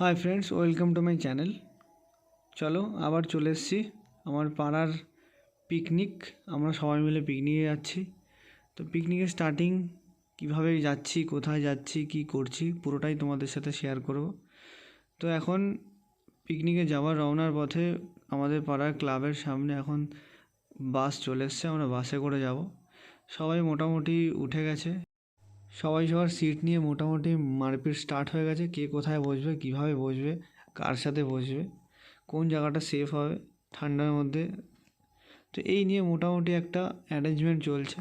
Hi friends welcome to my channel চলো আবার চলে এসেছি। আমার পাড়ার পিকনিক আমরা সবাই মিলে পিকনিকে যাচ্ছি। তো পিকনিকের স্টার্টিং কীভাবে যাচ্ছি, কোথায় যাচ্ছি, কী করছি, পুরোটাই তোমাদের সাথে শেয়ার করব। তো এখন পিকনিকে যাওয়ার, রওনার পথে আমাদের পাড়ার ক্লাবের সামনে এখন বাস চলে এসছে। আমরা বাসে করে যাব। সবাই মোটামুটি উঠে গেছে। সবাই সবার সিট নিয়ে মোটামুটি মারপিট স্টার্ট হয়ে গেছে। কে কোথায় বসবে, কীভাবে বসবে, কার সাথে বসবে, কোন জায়গাটা সেফ হবে, ঠান্ডার মধ্যে। তো এই নিয়ে মোটামুটি একটা অ্যারেঞ্জমেন্ট চলছে।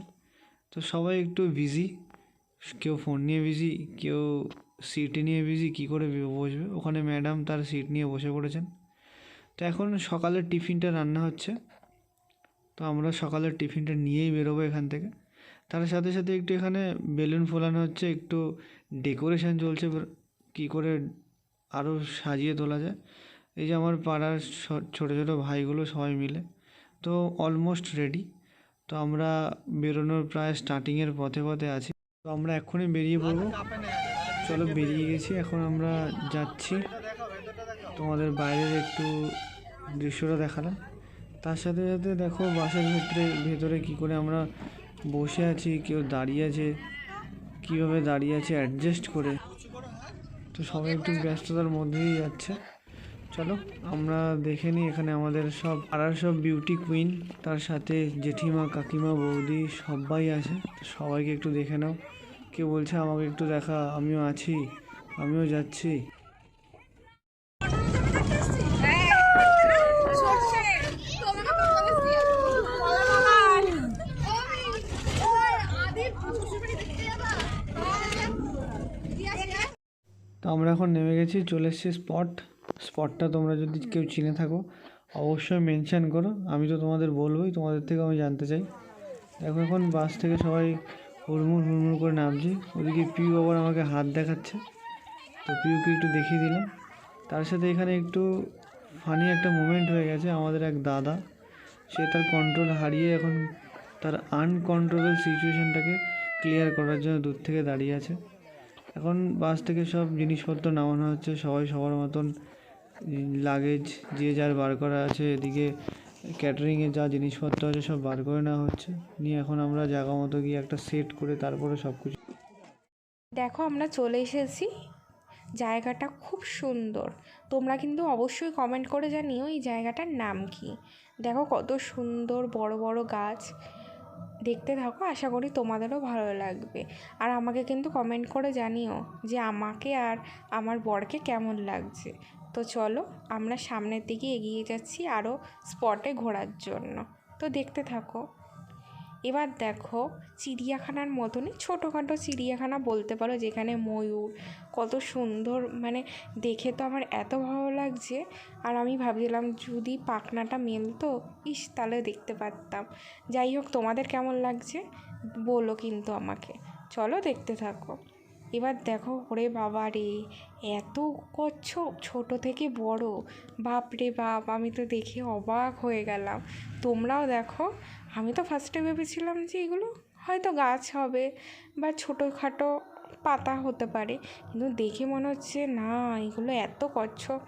তো সবাই একটু বিজি কেউ ফোন নিয়ে বিজি কেউ সিট নিয়ে বিজি কী করে বসবে? ওখানে ম্যাডাম তার সিট নিয়ে বসে পড়েছেন। তো এখন সকালের টিফিনটা রান্না হচ্ছে। তো আমরা সকালের টিফিনটা নিয়েই বেরোবো এখান থেকে। তার সাথে সাথে একটু এখানে বেলুন ফোলানো হচ্ছে, একটু ডেকোরেশন চলছে কী করে আরও সাজিয়ে তোলা যায়। এই যে আমার পাড়ার ছোটো ছোটো ভাইগুলো সবাই মিলে, তো অলমোস্ট রেডি তো আমরা বেরোনোর প্রায় স্টার্টিংয়ের পথে পথে আছি। তো আমরা এক্ষুনি বেরিয়ে পড়ব। চলো বেরিয়ে গেছি, এখন আমরা যাচ্ছি। তোমাদের বাইরের একটু দৃশ্যটা দেখালাম। তার সাথে সাথে দেখো বাসের ভিতরে, ভেতরে কী করে আমরা বসে আছি, কেউ দাঁড়িয়ে আছে। কীভাবে দাঁড়িয়ে আছে অ্যাডজাস্ট করে। তো সবাই একটু ব্যস্ততার মধ্যেই যাচ্ছে। চলো, আমরা দেখে নিই এখানে আমাদের সব পাড়ার সব বিউটি কুইন তার সাথে জেঠিমা, কাকিমা, বৌদি সবাই আছে। সবাইকে একটু দেখে নাও। কেউ বলছে, আমাকে একটু দেখা। আমিও আছি, আমিও যাচ্ছি। আমরা এখন নেমে গেছি, চলে এসেছি স্পট স্পটটা তোমরা যদি কেউ চিনে থাকো, অবশ্যই মেনশান করো। আমি তো তোমাদের বলবোই, তোমাদের থেকে আমি জানতে চাই। দেখো এখন বাস থেকে সবাই হুড়মুড় হুড়মুড় করে নামছি। ওদিকে পিউ আবার আমাকে হাত দেখাচ্ছে। তো পিউকে একটু দেখিয়ে দিলাম। তার সাথে এখানে একটু ফানি একটা মুমেন্ট হয়ে গেছে। আমাদের এক দাদা, সে তার কন্ট্রোল হারিয়ে এখন তার আনকন্ট্রোলেবল সিচুয়েশনটাকে ক্লিয়ার করার জন্য দূর থেকে দাঁড়িয়ে আছে। এখন বাস থেকে সব জিনিসপত্র নামানো হচ্ছে, সবাই সবার মতন লাগেজ যে যার বার করা আছে, এদিকে ক্যাটারিংয়ে যা জিনিসপত্র আছে সব বার করে নেওয়া হচ্ছে। নিয়ে এখন আমরা জায়গা মতো গিয়ে একটা সেট করে তারপরে সব কিছু দেখো, আমরা চলে এসেছি। জায়গাটা খুব সুন্দর। তোমরা কিন্তু অবশ্যই কমেন্ট করে জানিও এই জায়গাটার নাম কি। দেখো কত সুন্দর বড় বড় গাছ। দেখতে থাকো, আশা করি তোমাদেরও ভালো লাগবে। আর আমাকে কিন্তু কমেন্ট করে জানিও যে আমাকে আর আমার বরকে কেমন লাগছে। তো চলো, আমরা সামনের দিকে এগিয়ে যাচ্ছি আরও স্পটে ঘোরার জন্য। তো দেখতে থাকো। এবার দেখো চিড়িয়াখানার মতনই ছোটোখাটো চিড়িয়াখানা বলতে পারো যেখানে ময়ূর, কত সুন্দর মানে দেখে তো আমার এত ভালো লাগছে। আর আমি ভাবছিলাম যদি পাখনাটা মেলতো, ইস তাহলে দেখতে পারতাম। যাই হোক, তোমাদের কেমন লাগছে? বলো কিন্তু আমাকে। চলো দেখতে থাকো। এবার দেখো, ওরে বাবা রে, এত কচ্ছপ ছোট থেকে বড়। বাপ রে বাপ, আমি তো দেখে অবাক হয়ে গেলাম। তোমরাও দেখো, আমি তো ফার্স্টে ভেবেছিলাম যে এগুলো হয়তো গাছ হবে বা ছোটোখাটো পাতা হতে পারে। কিন্তু দেখে মনে হচ্ছে না এগুলো এত কচ্ছপ।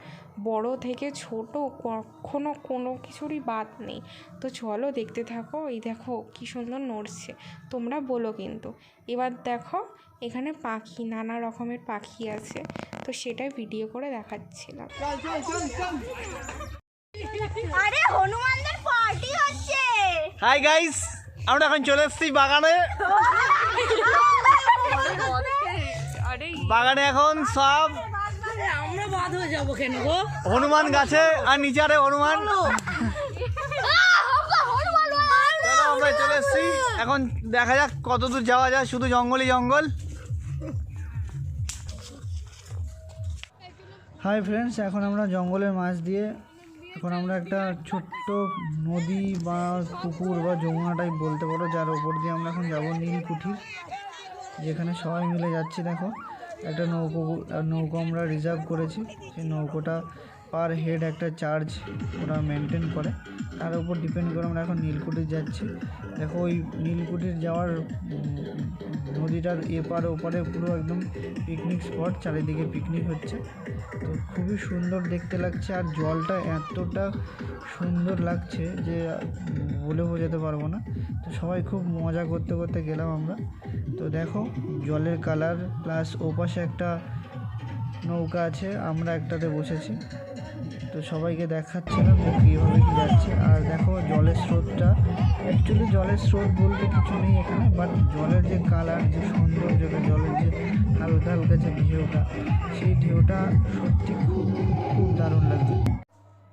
বড় থেকে ছোট কখনো কোনো কিছুরই বাদ নেই। তো চলো দেখতে থাকো। এই দেখো কি সুন্দর নড়ছে। তোমরা বলো কিন্তু। এবার দেখো এখানে পাখি নানা রকমের পাখি আছে। তো সেটাই ভিডিও করে দেখাচ্ছিলাম। আরে হনুমানদের পার্টি হচ্ছে। হাই গাইস আমরা এখন চলে এসেছি বাগানে। বাগানে এখন সব আমরা বাদ হয়ে যাব কেন গো? হনুমান গাছে আর নিচে আরে হনুমান আমরা চলে এসেছি। এখন দেখা যাক কত দূর যাওয়া যায় শুধু জঙ্গলই জঙ্গল। হাই ফ্রেন্ডস এখন আমরা জঙ্গলের মাছ দিয়ে এখন আমরা একটা ছোট্ট নদী বা পুকুর বা যমুনা টাইপ বলতে পারো যার ওপর দিয়ে আমরা এখন যাব নীলকুঠির যেখানে সবাই মিলে যাচ্ছি দেখো। একটা নৌকো নৌকো আমরা রিজার্ভ করেছি। সেই নৌকোটা পার হেড একটা চার্জ ওরা মেনটেন করে। তার উপর ডিপেন্ড করে আমরা এখন নীলকুঠির যাচ্ছি। দেখো ওই নীলকুঠির যাওয়ার নদীটার এপার ওপারে পুরো একদম পিকনিক স্পট চারিদিকে পিকনিক হচ্ছে। তো খুবই সুন্দর দেখতে লাগছে আর জলটা এতটা সুন্দর লাগছে যে বলে বোঝাতে পারব না। তো সবাই খুব মজা করতে করতে গেলাম আমরা। তো দেখো জলের কালার প্লাস ওপাশে একটা নৌকা আছে, আমরা একটাতে বসেছি। তো সবাইকে দেখাচ্ছিলাম যে কীভাবে কী যাচ্ছে। আর দেখো জলের স্রোতটা অ্যাকচুয়ালি জলের স্রোত বলতে কিছু নেই এখানে বাট জলের যে কালার, যে সৌন্দর্যটা, জলের যে হালকা হালকা যে ঢেউটা, সেই ঢেউটা সত্যি খুব খুব দারুণ লাগছে।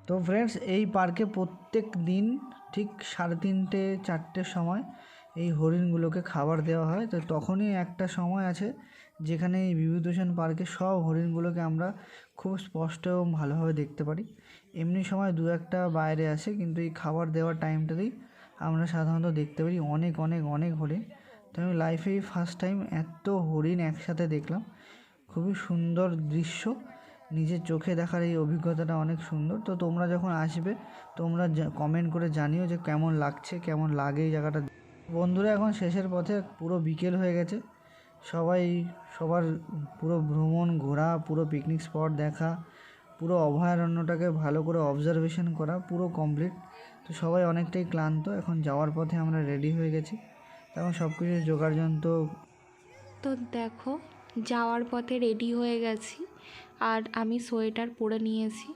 তো ফ্রেন্ডস এই পার্কে প্রত্যেক দিন ঠিক সাড়ে তিনটে, চারটের সময় এই হরিণগুলোকে খাবার দেওয়া হয়। তো তখনই একটা সময় আছে যেখানে এই বিভূতিভূষণ পার্কে সব হরিণগুলোকে আমরা খুব স্পষ্ট এবং ভালোভাবে দেখতে পারি। এমনি সময় দু একটা বাইরে আসে, কিন্তু এই খাবার দেওয়ার টাইমটাতেই আমরা সাধারণত দেখতে পারি অনেক অনেক অনেক হরিণ। তো আমি লাইফেই ফার্স্ট টাইম এত হরিণ একসাথে দেখলাম। খুবই সুন্দর দৃশ্য। নিজের চোখে দেখার এই অভিজ্ঞতাটা অনেক সুন্দর। তো তোমরা যখন আসবে, তোমরা কমেন্ট করে জানিও যে কেমন লাগছে, কেমন লাগে এই জায়গাটা। বন্ধুরা, এখন শেষের পথে পুরো বিকেল হয়ে গেছে। সবাই সবার পুরো ভ্রমণ ঘোরা পুরো পিকনিক স্পট দেখা পুরো অভয়ারণ্যটাকে ভালো করে অবজারভেশন করা পুরো কমপ্লিট তো সবাই অনেকটাই ক্লান্ত এখন যাওয়ার পথে আমরা রেডি হয়ে গেছি। এখন সব কিছু জোগাড় যন্ত্র তো দেখো যাওয়ার পথে রেডি হয়ে গেছি আর আমি সোয়েটার পরে নিয়েছি।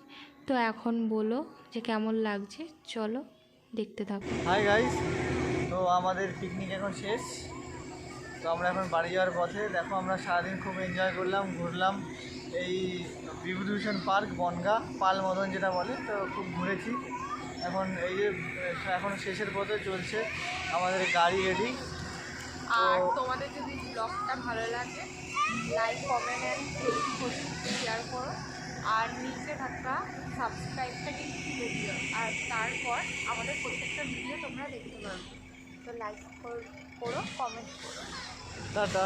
তো এখন বলো যে কেমন লাগছে চলো দেখতে থাকো। হাই গাইস তো আমাদের পিকনিক এখন শেষ। তো আমরা এখন বাড়ি যাওয়ার পথে দেখো আমরা সারাদিন খুব এনজয় করলাম, ঘুরলাম। এই বিভূতিভূষণ পার্ক, বনগা, পাল মদন যেটা বলে, তো খুব ঘুরেছি। এখন এই যে, এখন শেষের পথে চলছে আমাদের গাড়ি রেডি আর তোমাদের যদি ব্লগটা ভালো লাগে লাইক কমেন্ট অ্যান্ড শেয়ার করো। আর নিচে থাকা সাবস্ক্রাইবটা কিন্তু আর তারপর আমাদের প্রত্যেকটা ভিডিও তোমরা দেখতে পারবে তো লাইক করো কমেন্ট করো। টাটা।